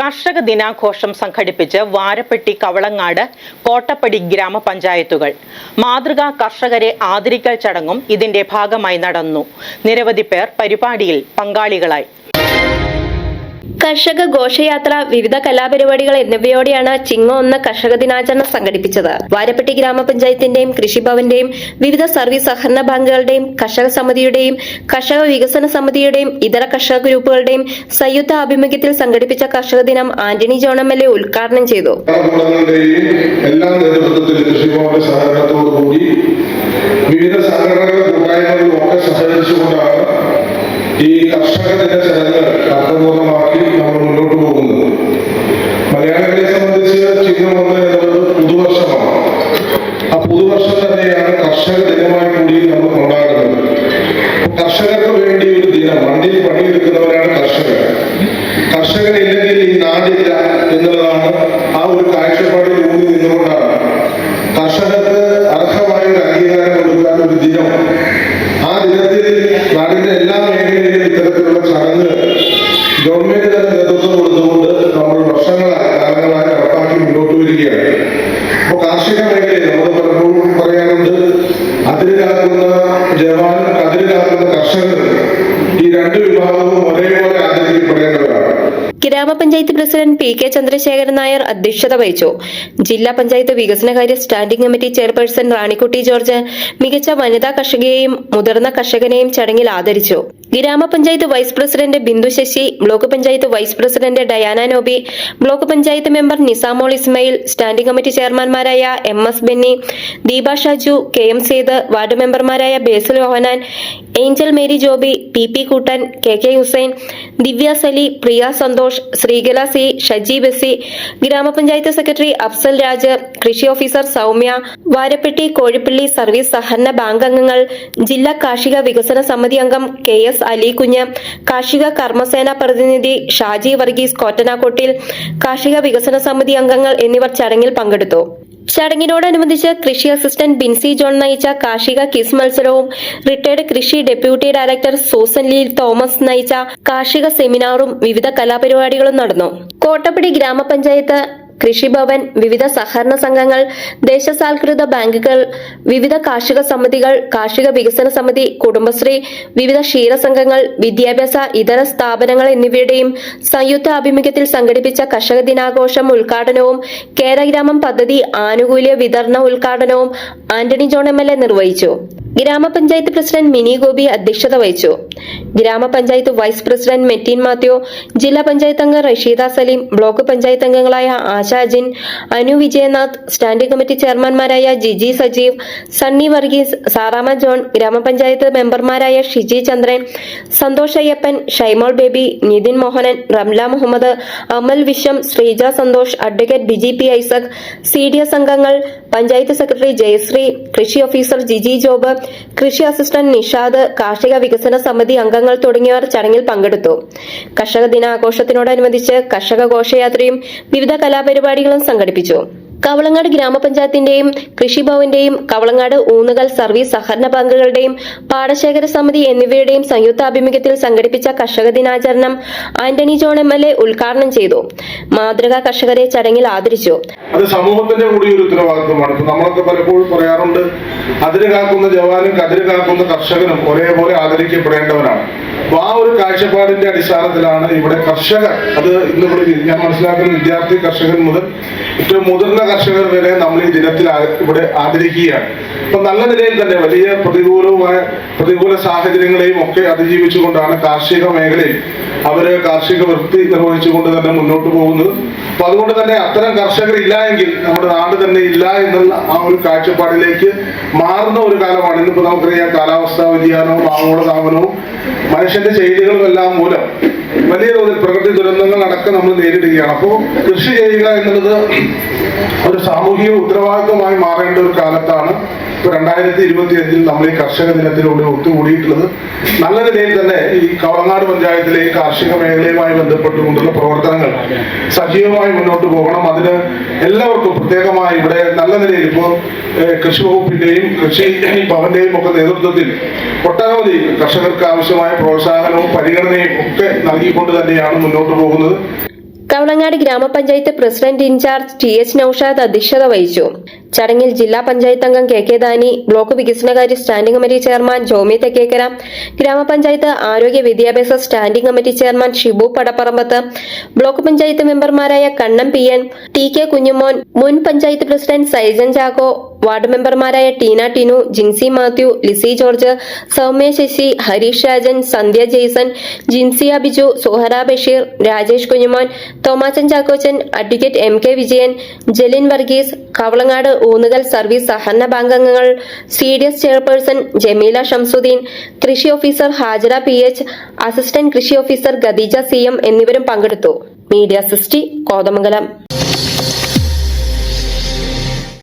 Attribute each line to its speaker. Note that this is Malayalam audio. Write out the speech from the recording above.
Speaker 1: കർഷക ദിനാഘോഷം സംഘടിപ്പിച്ച് വാരപ്പെട്ടി കവളങ്ങാട് കോട്ടപ്പടി ഗ്രാമപഞ്ചായത്തുകൾ. മാതൃകാ കർഷകരെ ആദരിക്കൽ ചടങ്ങും ഇതിന്റെ ഭാഗമായി നടന്നു. നിരവധി പേർ പരിപാടിയിൽ പങ്കാളികളായി.
Speaker 2: കർഷക ഘോഷയാത്ര വിവിധ കലാപരിപാടികൾ എന്നിവയോടെയാണ് ചിങ്ങ ഒന്ന് കർഷക ദിനാചരണം സംഘടിപ്പിച്ചത്. വാരപ്പെട്ടി ഗ്രാമപഞ്ചായത്തിന്റെയും കൃഷിഭവന്റെയും വിവിധ സർവീസ് സഹകരണ ബാങ്കുകളുടെയും കർഷക സമിതിയുടെയും കർഷക വികസന സമിതിയുടെയും ഇതര കർഷക ഗ്രൂപ്പുകളുടെയും സംയുക്ത ആഭിമുഖ്യത്തിൽ സംഘടിപ്പിച്ച കർഷക ദിനം Antony John M L A ഉദ്ഘാടനം ചെയ്തു
Speaker 3: ഈ കർഷക ദിന കർഷകർക്ക് അർഹമായ ഒരു അംഗീകാരം കൊടുക്കാൻ ഒരു ദിനം. ആ ദിനത്തിൽ നാടിന്റെ എല്ലാ മേഖലയിലും ഇത്തരത്തിലുള്ള ചടങ്ങ് ഗവൺമെന്റ് തന്നെ നേതൃത്വം കൊടുത്തുകൊണ്ട് നമ്മൾ വർഷങ്ങളായി കാലങ്ങളായി നടപ്പാക്കി മുന്നോട്ട് വരികയാണ്. അപ്പൊ കാർഷിക മേഖലയിൽ നമ്മൾ പലപ്പോഴും പറയാറുണ്ട് അതിരിലാക്കുന്ന ജവാനും അതിരിലാക്കുന്ന കർഷകരും ഈ രണ്ട് വിഭാഗവും ഒരേപോലെ ആദരിക്കപ്പെടേണ്ടവരാണ്
Speaker 2: ഗ്രാമപഞ്ചായത്ത് president P K Chandrasekharan Nair അധ്യക്ഷത വഹിച്ചു. ജില്ലാ പഞ്ചായത്ത് വികസനകാര്യ standing committee chairperson Ranikutty George മികച്ച വനിതാ കർഷകയെയും മുതിർന്ന കർഷകനെയും ചടങ്ങിൽ ആദരിച്ചു. ഗ്രാമപഞ്ചായത്ത് vice president Bindu Sasi block panchayat vice president Diana Noby block panchayat member Nisamol Ismail standing committee ചെയർമാൻമാരായ M S Benny Deepa Shaju K M Sayed ward മെമ്പർമാരായ Basil Yohannan Angel Mary Joby P P Koottan K K Hussain Divya Sali Priya Santhosh Sreekala C Shaji Basi ഗ്രാമപഞ്ചായത്ത് സെക്രട്ടറി അഫ്സൽ രാജ് കൃഷി ഓഫീസർ സൗമ്യ വാരപ്പെട്ടി കോഴിപ്പള്ളി സർവീസ് സഹകരണ ബാങ്ക് അംഗങ്ങൾ ജില്ലാ കാർഷിക വികസന സമിതി അംഗം കെ എസ് അലി കുഞ്ഞ് കാർഷിക കർമ്മസേന പ്രതിനിധി ഷാജി വർഗീസ് കോറ്റനാക്കോട്ടിൽ കാർഷിക വികസന സമിതി അംഗങ്ങൾ എന്നിവർ ചടങ്ങിൽ പങ്കെടുത്തു. ചടങ്ങിനോടനുബന്ധിച്ച് കൃഷി അസിസ്റ്റന്റ് ബിൻസി ജോൺ നയിച്ച കാർഷിക കിസ് മത്സരവും റിട്ടയർഡ് കൃഷി ഡെപ്യൂട്ടി ഡയറക്ടർ സൂസൻ ലീൽ തോമസ് നയിച്ച കാർഷിക സെമിനാറും വിവിധ കലാപരിപാടികളും നടന്നു. കോട്ടപ്പടി ഗ്രാമപഞ്ചായത്ത് കൃഷിഭവൻ വിവിധ സഹകരണ സംഘങ്ങൾ ദേശസാൽകൃത ബാങ്കുകൾ വിവിധ കാർഷിക സമിതികൾ കാർഷിക വികസന സമിതി കുടുംബശ്രീ വിവിധ ക്ഷീരസംഘങ്ങൾ വിദ്യാഭ്യാസ ഇതര സ്ഥാപനങ്ങൾ എന്നിവയുടെയും സംയുക്ത ആഭിമുഖ്യത്തിൽ സംഘടിപ്പിച്ച കർഷക ദിനാഘോഷം ഉദ്ഘാടനവും കേരഗ്രാമം പദ്ധതി ആനുകൂല്യ വിതരണ ഉദ്ഘാടനവും ആന്റണി ജോൺ എ നിർവഹിച്ചു. ഗ്രാമപഞ്ചായത്ത് പ്രസിഡന്റ് മിനി ഗോപി അധ്യക്ഷത വഹിച്ചു. ഗ്രാമപഞ്ചായത്ത് വൈസ് പ്രസിഡന്റ് മെറ്റീൻ മാത്യു ജില്ലാ പഞ്ചായത്ത് അംഗം റഷീദ സലീം ബ്ലോക്ക് പഞ്ചായത്ത് അംഗങ്ങളായ ആശാജിൻ അനു വിജയനാഥ് സ്റ്റാൻഡിംഗ് കമ്മിറ്റി ചെയർമാൻമാരായ ജിജി സജീവ് സണ്ണി വർഗീസ് സാറാമ ജോൺ ഗ്രാമപഞ്ചായത്ത് മെമ്പർമാരായ Shiji Chandran Santhosh Ayyappan Shymol Baby Nithin Mohanan Ramla Muhammad Amal Viswam Sreeja Santhosh advocate Biji P Isaac C D S അംഗങ്ങൾ പഞ്ചായത്ത് സെക്രട്ടറി ജയശ്രീ കൃഷി ഓഫീസർ ജിജി ജോബ് കൃഷി അസിസ്റ്റന്റ് നിഷാദ് കാർഷിക വികസന സമിതി അംഗങ്ങൾ തുടങ്ങിയവർ ചടങ്ങിൽ പങ്കെടുത്തു. കർഷക ദിനാഘോഷത്തിനോടനുബന്ധിച്ച് കർഷക ഘോഷയാത്രയും വിവിധ കലാപരിപാടികളും സംഘടിപ്പിച്ചു. കവളങ്ങാട് ഗ്രാമപഞ്ചായത്തിന്റെയും കൃഷിഭവന്റെയും കവളങ്ങാട് ഊന്നുകൽ സർവീസ് സഹകരണ ബാങ്കുകളുടെയും പാടശേഖര സമിതി എന്നിവയുടെയും സംയുക്താഭിമുഖ്യത്തിൽ സംഘടിപ്പിച്ച കർഷക ദിനാചരണം Antony John M L A ഉദ്ഘാടനം ചെയ്തു. മാതൃകാ കർഷകരെ ചടങ്ങിൽ ആദരിച്ചു.
Speaker 3: അത് സമൂഹത്തിന്റെ കൂടി ഒരു ഉത്തരവാദിത്വമാണ് നമ്മളൊക്കെ പലപ്പോഴും പറയാറുണ്ട് അതിര് കാക്കുന്ന ജവാനും കതിര് കാക്കുന്ന കർഷകനും ഒരേപോലെ ആദരിക്കപ്പെടേണ്ടവരാണ്. അപ്പൊ ആ ഒരു കാഴ്ചപ്പാടിന്റെ അടിസ്ഥാനത്തിലാണ് ഇവിടെ കർഷകർ അത് ഇന്നിവിടെ ഞാൻ മനസ്സിലാക്കുന്ന വിദ്യാർത്ഥി കർഷകൻ മുതൽ ഏറ്റവും മുതിർന്ന കർഷകർ വരെ നമ്മൾ ഈ ദിനത്തിൽ ഇവിടെ ആദരിക്കുകയാണ്. അപ്പൊ നല്ല നിലയിൽ തന്നെ വലിയ പ്രതികൂലവുമായ പ്രതികൂല സാഹചര്യങ്ങളെയും ഒക്കെ അതിജീവിച്ചുകൊണ്ടാണ് കാർഷിക മേഖലയിൽ അവർ കാർഷിക വൃത്തി നിർവഹിച്ചുകൊണ്ട് തന്നെ മുന്നോട്ട് പോകുന്നത്. അപ്പൊ അതുകൊണ്ട് തന്നെ അത്തരം കർഷകർ ഇല്ല എങ്കിൽ നമ്മുടെ നാട് തന്നെ ഇല്ല എന്നുള്ള ആ ഒരു കാഴ്ചപ്പാടിലേക്ക് മാറുന്ന ഒരു കാലമാണ് ഇന്നിപ്പോ നമുക്കറിയാം കാലാവസ്ഥാ വ്യതിയാനവും ആഗോളതാപനവും മനുഷ്യന്റെ ചെയ്തികളും എല്ലാം മൂലം വലിയ തോതിൽ പ്രകൃതി ദുരന്തങ്ങൾ അടക്കം നമ്മൾ നേരിടുകയാണ്. അപ്പോൾ കൃഷി ചെയ്യുക എന്നുള്ളത് ഒരു സാമൂഹിക ഉത്തരവാദിത്വമായി മാറേണ്ട ഒരു കാലത്താണ് രണ്ടായിരത്തി ഇരുപത്തി അഞ്ചിൽ നമ്മൾ ഈ കർഷക ദിനത്തിലൂടെ ഒത്തുകൂടിയിട്ടുള്ളത് നല്ല നിലയിൽ തന്നെ ഈ കവളനാട് പഞ്ചായത്തിലെ കാർഷിക മേഖലയുമായി ബന്ധപ്പെട്ടുകൊണ്ടുള്ള പ്രവർത്തനങ്ങൾ സജീവമായി മുന്നോട്ട് പോകണം. അതിന് എല്ലാവർക്കും പ്രത്യേകമായി ഇവിടെ നല്ല നിലയിൽ ഇപ്പോൾ കൃഷി വകുപ്പിന്റെയും കൃഷി ഭവന്റെയും ഒക്കെ നേതൃത്വത്തിൽ ഒട്ടനവധി കർഷകർക്ക് ആവശ്യമായ പ്രോത്സാഹനവും പരിഗണനയും ഒക്കെ നൽകിക്കൊണ്ട് തന്നെയാണ് മുന്നോട്ട് പോകുന്നത്.
Speaker 2: കവളങ്ങാട് ഗ്രാമപഞ്ചായത്ത് president in charge T H Noushad അധ്യക്ഷത വഹിച്ചു. ചടങ്ങിൽ ജില്ലാ പഞ്ചായത്ത് അംഗം കെ കെ ദാനി ബ്ലോക്ക് വികസനകാര്യ standing committee chairman Jomy Thekkekkara ഗ്രാമപഞ്ചായത്ത് ആരോഗ്യ വിദ്യാഭ്യാസ standing committee chairman Shibu Padaparambath block panchayat മെമ്പർമാരായ Kannam P N T K Kunjumon മുൻ പഞ്ചായത്ത് പ്രസിഡന്റ് സൈജൻ ചാക്കോ വാർഡ് മെമ്പർമാരായ Teena Tinu Jincy Mathew Lissy George Soumya Sasi Harish Rajan Sandhya Jaison Jinsiya Biju Suhara Basheer Rajesh Kunjumon Thomachan Chackochan advocate M K Vijayan Jalin Varghese Kavalangad Oonnukal service സഹകരണ ബാങ്ക് അംഗങ്ങൾ C D S chairperson Jameela Shamsudheen കൃഷി officer Hajara P H assistant കൃഷി ഓഫീസർ ഖദീജ സി എം എന്നിവരും പങ്കെടുത്തു. മീഡിയ സിസ്റ്റി കോതമംഗലം.